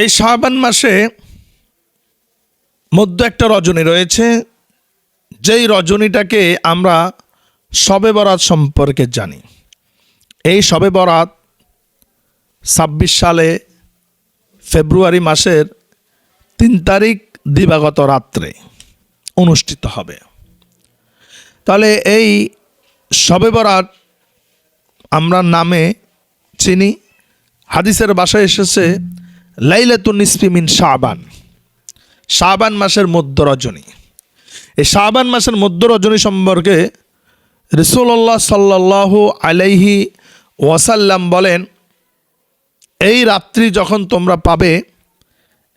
এই শাবান মাসে মধ্য একটা রজনী রয়েছে। যেই রজনীটাকে আমরা শবে বরাত সম্পর্কে জানি। এই শবে বরাত ছাব্বিশ সালে ফেব্রুয়ারি মাসের তিন তারিখ দিবাগত রাত্রে অনুষ্ঠিত হবে। তাহলে এই শবে বরাত আমরা নামে চিনি। হাদিসের বাসায় এসেছে লাইলাতুন মিন শাবান। শাবান মাসের মধ্য রজনী এই শাবান মাসের মধ্য রজনী সম্পর্কে রসুল্লাহ সাল্লাহ আলাইহি ওয়াসাল্লাম বলেন, এই রাত্রি যখন তোমরা পাবে,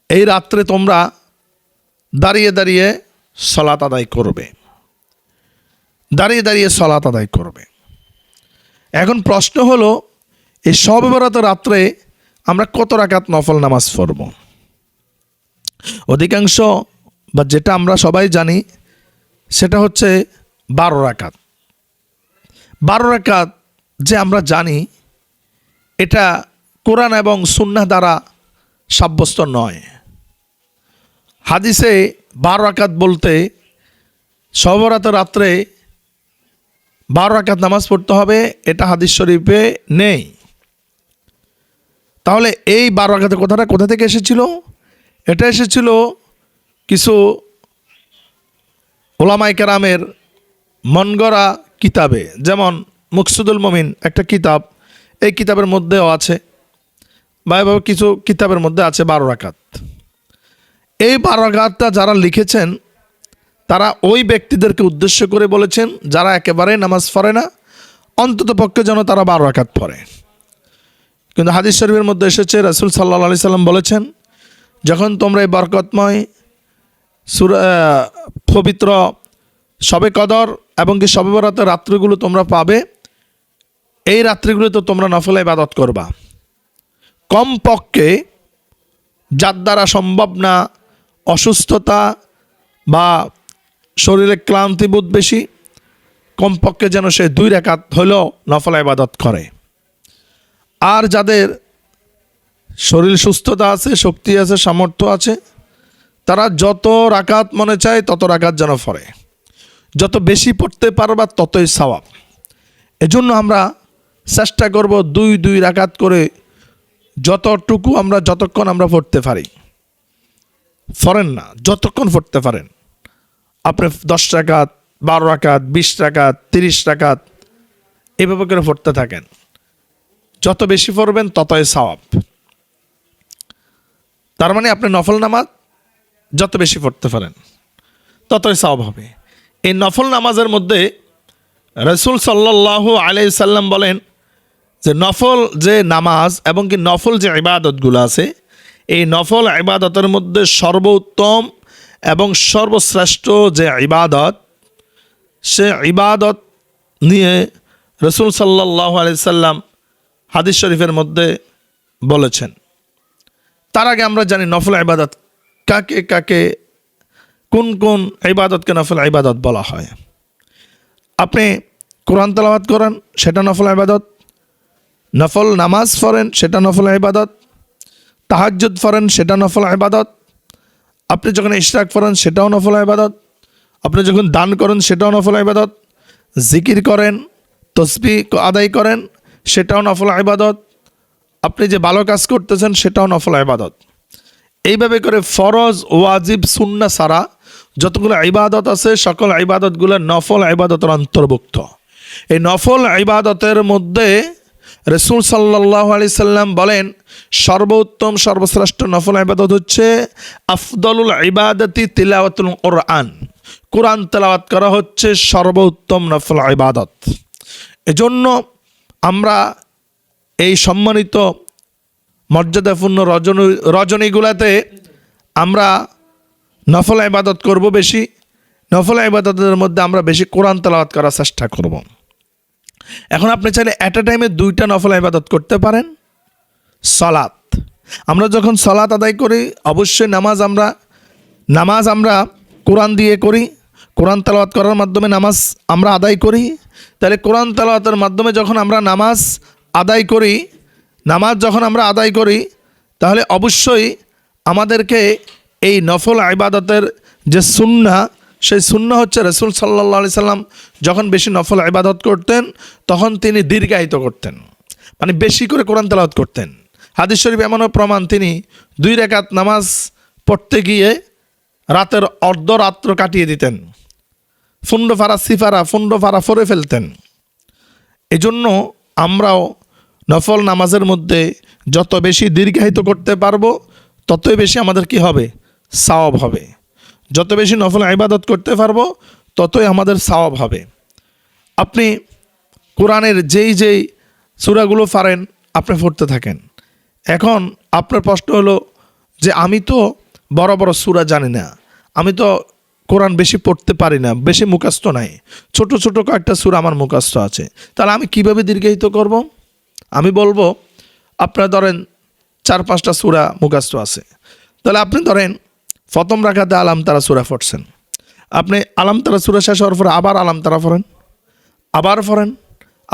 এই রাত্রে তোমরা দাঁড়িয়ে দাঁড়িয়ে সলাত আদায় করবে। দাঁড়িয়ে দাঁড়িয়ে সলাত আদায় করবে। এখন প্রশ্ন হলো, এই সবে রাত্রে আমরা কত রাকাত নফল নামাজ পড়ব? অধিকাংশ, বা যেটা আমরা সবাই জানি, সেটা হচ্ছে বারো রাকাত। বারো রাকাত যে আমরা জানি, এটা কোরআন এবং সুন্না দ্বারা সাব্যস্ত নয়। হাদিসে বারো রাকাত বলতে সবরাত রাত্রে বারো রাকাত নামাজ পড়তে হবে, এটা হাদিস শরীফে নেই। তাহলে এই বারো রাকাতের কথাটা কোথা থেকে এসেছিল? এটা এসেছিল কিছু ওলামাই কেরামের মন গড়া কিতাবে, যেমন মুকসুদুল মমিন একটা কিতাব, এই কিতাবের মধ্যেও আছে, বা এভাবে কিছু কিতাবের মধ্যে আছে বারো রাকাত এই বারো রাকাতটা যারা লিখেছেন, তারা ওই ব্যক্তিদেরকে উদ্দেশ্য করে বলেছেন, যারা একেবারে নামাজ পড়ে না অন্তত পক্ষে যেন তারা বারো রাকাত পড়ে। কিন্তু হাদিস শরীফের মধ্যে এসেছে, রাসুল সাল্লাহ আলি সাল্লাম বলেছেন, যখন তোমরা এই বরকতময় সুর পবিত্র সবে কদর এবং কি সবে বরাতের রাত্রিগুলো তোমরা পাবে, এই রাত্রিগুলো তো তোমরা নফল ইবাদত করবা। কমপক্ষে যার দ্বারা সম্ভব না অসুস্থতা বা শরীরে ক্লান্তিবোধ বেশি, কমপক্ষে যেন সে দুই রেখাত হলেও নফল ইবাদত করে। আর যাদের শরীর সুস্থতা আছে, শক্তি আছে, সামর্থ্য আছে, তারা যত রাকাত মনে চায়, তত রাকাত যেন ফরে। যত বেশি পড়তে পারবা, ততই সওয়াব। এজন্য আমরা চেষ্টা করব দুই দুই রাকাত করে যতটুকু আমরা, যতক্ষণ আমরা পড়তে পারি। ফরেন না, যতক্ষণ পড়তে পারেন। আপনি দশ টাকাত বারো রাকাত, বিশ টাকাত তিরিশ টাকাত এভাবে করে পড়তে থাকেন। যত বেশি পড়বেন ততই সওয়াব। তার মানে আপনি নফল নামাজ যত বেশি পড়তে পারেন, ততই সওয়াব হবে। এই নফল নামাজের মধ্যে রসুল সাল্লাহ আলাই সাল্লাম বলেন যে নফল যে নামাজ এবং কি নফল যে ইবাদতগুলো আছে, এই নফল ইবাদতের মধ্যে সর্বোত্তম এবং সর্বশ্রেষ্ঠ যে ইবাদত, সে ইবাদত নিয়ে রসুল সাল্লাহ আলি সাল্লাম হাদিস শরীফের মধ্যে বলেছেন, তার আগে আমরা জানি নফল ইবাদত কাকে কাকে, কোন কোন ইবাদতকে নফল ইবাদত বলা হয়। আপনি কোরআন তালাবাদ করেন, সেটা নফল ইবাদত। নফল নামাজ পড়েন, সেটা নফল ইবাদত। তাহাজ্জুদ পড়েন, সেটা নফল ইবাদত। আপনি যখন ইশরাক পড়েন, সেটাও নফল ইবাদত। আপনি যখন দান করেন, সেটাও নফল ইবাদত। জিকির করেন তসবি আদায় করেন সেটাও নফল ইবাদত। আপনি যে ভালো কাজ করতেছেন, সেটাও নফল ইবাদত। এইভাবে করে ফরজ, ওয়াজিব সুন্না সারা যতগুলো ইবাদত আছে, সকল ইবাদতগুলো নফল ইবাদতের অন্তর্ভুক্ত। এই নফল ইবাদতের মধ্যে রসুল সাল্লাহ আলি সাল্লাম বলেন, সর্বোত্তম, সর্বশ্রেষ্ঠ নফল ইবাদত হচ্ছে আফদলুল ইবাদতি তিলাওয়াতুল কোরআন। কোরআন তেলাওয়াত করা হচ্ছে সর্বোত্তম নফল ইবাদত। এজন্য আমরা এই সম্মানিত মর্যাদাপূর্ণ রজনী, রজনীগুলাতে আমরা নফল ইবাদত করব বেশি। নফল ইবাদতের মধ্যে আমরা বেশি কোরআন তেলাওয়াত করার চেষ্টা করব। এখন আপনি চাইলে অ্যাট এ টাইমে দুইটা নফল ইবাদত করতে পারেন। সলাত। আমরা যখন সলাত আদায় করি, অবশ্যই নামাজ আমরা নামাজ আমরা কোরআন দিয়ে করি। কোরআন তালাওয়াত করার মাধ্যমে নামাজ আমরা আদায় করি। তাহলে কোরআন তালাওয়াতের মাধ্যমে যখন আমরা নামাজ আদায় করি, নামাজ যখন আমরা আদায় করি, তাহলে অবশ্যই আমাদেরকে এই নফল ইবাদতের যে সুন্না সেই সুন্না হচ্ছে রসুল সাল্লাহ আলি সাল্লাম যখন বেশি নফল ইবাদত করতেন, তখন তিনি দীর্ঘায়িত করতেন। মানে বেশি করে কোরআন তেলাওয়াত করতেন। হাদিস শরীফ এমনও প্রমাণ, তিনি দুই রেখাত নামাজ পড়তে গিয়ে রাতের অর্ধরাত্র কাটিয়ে দিতেন। ফুন্ড ফারা সিফারা ফুন্ড ফারা ফরে ফেলতেন। এজন্য আমরাও নফল নামাজের মধ্যে যত বেশি দীর্ঘায়িত করতে পারব, ততই বেশি আমাদের কি হবে? সাওয়াব হবে। যত বেশি নফল ইবাদত করতে পারব, ততই আমাদের সাওয়াব হবে। আপনি কোরআনের যেই যেই সূরাগুলো পারেন, আপনি পড়তে থাকেন। এখন আপনার প্রশ্ন হলো যে, আমি তো বড় বড় সূরা জানি না। আমি তো কোরআন বেশি পড়তে পারি না, বেশি মুখাস্ত নাই। ছোট ছোট কয়েকটা সুর আমার মুখাস্ত আছে। তাহলে আমি কীভাবে দীর্ঘায়িত করব? আমি বলব, আপনার ধরেন চার, পাঁচটা সুরা মুখাস্ত আছে। তাহলে আপনি ধরেন, প্রথম রাখাতে আলাম তারা সুরা ফটছেন আপনি আলাম তারা সুরা শেষ হওয়ার পরে আবার আলাম তারা ফরেন আবার পড়েন।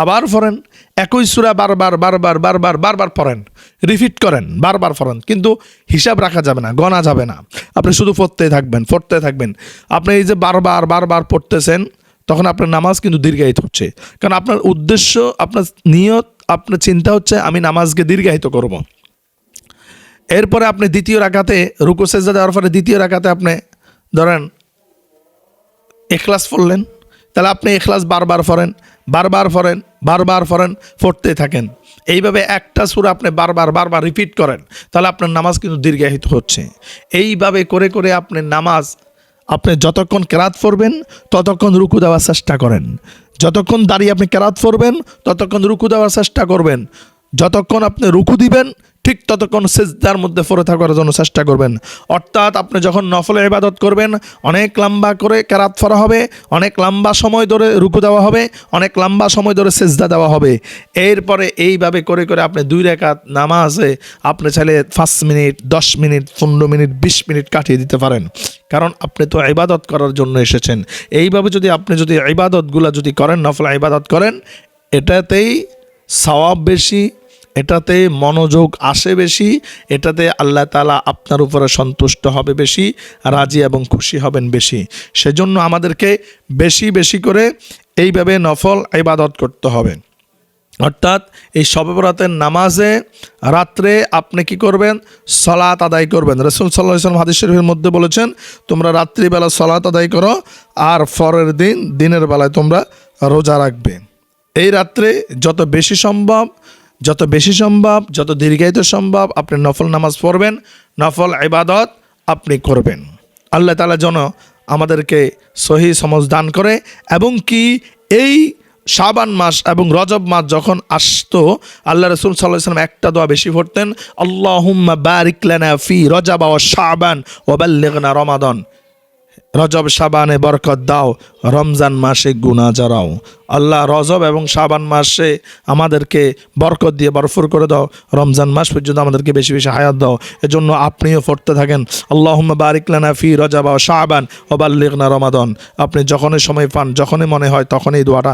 আবার পড়েন, একই সুরা বারবার বারবার বারবার বারবার পড়েন রিপিট করেন, বারবার পড়েন, কিন্তু হিসাব রাখা যাবে না, গণা যাবে না। আপনি শুধু পড়তে থাকবেন পড়তে থাকবেন। আপনি এই যে বারবার বারবার পড়তেছেন, তখন আপনার নামাজ কিন্তু দীর্ঘায়িত হচ্ছে। কারণ আপনার উদ্দেশ্য, আপনার নিয়ত, আপনার চিন্তা হচ্ছে, আমি নামাজকে দীর্ঘায়িত করব। এরপরে আপনি দ্বিতীয় রাখাতে রুকু সেজা দেওয়ার পরে দ্বিতীয় রাখাতে আপনি ধরেন, এখলাস পড়লেন তাহলে আপনি এখলাস বারবার পড়েন বারবার পড়েন বারবার পড়েন, পড়তে থাকেন। এইভাবে একটা সুর আপনি বারবার বারবার রিপিট করেন, তাহলে আপনার নামাজ কিন্তু দীর্ঘায়িত হচ্ছে। এইভাবে করে করে আপনি নামাজ, আপনি যতক্ষণ কেরাত পড়বেন, ততক্ষণ রুকু দেওয়ার চেষ্টা করেন। যতক্ষণ দাঁড়িয়ে আপনি কেরাত পড়বেন, ততক্ষণ রুকু দেওয়ার চেষ্টা করবেন। যতক্ষণ আপনি রুকু দিবেন ঠিক ততক্ষণ সেজদার মধ্যে পড়ে থাকার জন্য চেষ্টা করবেন। অর্থাৎ আপনি যখন নফলে ইবাদত করবেন, অনেক লম্বা করে কেরাত ফরা হবে, অনেক লম্বা সময় ধরে রুকু দেওয়া হবে, অনেক লম্বা সময় ধরে সেজদা দেওয়া হবে। এরপরে এইভাবে করে করে আপনি দুই রেখাত নামাজে আপনি চাইলে পাঁচ মিনিট, দশ মিনিট, পনেরো মিনিট, বিশ মিনিট কাটিয়ে দিতে পারেন। কারণ আপনি তো ইবাদত করার জন্য এসেছেন। এইভাবে যদি আপনি যদি ইবাদতগুলো যদি করেন, নফল ইবাদত করেন, এটাতেই সওয়াব বেশি এটাতে মনোযোগ আসে বেশি, এটাতে আল্লাহ তালা আপনার উপরে সন্তুষ্ট হবে বেশি, রাজি এবং খুশি হবেন বেশি। সেজন্য আমাদেরকে বেশি বেশি করে এইভাবে নফল ইবাদত করতে হবে। অর্থাৎ এই সবেবরাতের নামাজে রাত্রে আপনি কি করবেন? সলাত আদায় করবেন। রসুল সাল্লাহ ইসলাম হাদিস শরীফের মধ্যে বলেছেন, তোমরা রাত্রিবেলা সলাত আদায় করো আর পরের দিন, দিনের বেলায় তোমরা রোজা রাখবে। এই রাত্রে যত বেশি সম্ভব যত বেশি সম্ভব, যত দীর্ঘায়িত সম্ভব আপনি নফল নামাজ পড়বেন, নফল ইবাদত আপনি করবেন। আল্লাহ তালা যেন আমাদেরকে সহি সমজ দান করে এবং কি এই শাবান মাস এবং রজব মাস যখন আসতো, আল্লাহ রসুল সাল্লাহ সাল্লাম একটা দোয়া বেশি পড়তেন, আল্লাহুম্মা বারিক লানা ফি রজাবা ও শাবান ওবাল্লিগনা রমাদন। রজব সাবানে বরকত দাও, রমজান মাসে গুণা জড়াও। আল্লাহ রজব এবং সাবান মাসে আমাদেরকে বরকত দিয়ে বরফুর করে দাও, রমজান মাস পর্যন্ত আমাদেরকে বেশি বেশি হায়াত দাও। এজন্য আপনিও পড়তে থাকেন আল্লাহ বারিকলানা ফি রজাবা ও বাল্লিগনা রমাদন। আপনি যখনই সময় পান, যখনই মনে হয় তখনই দোয়াটা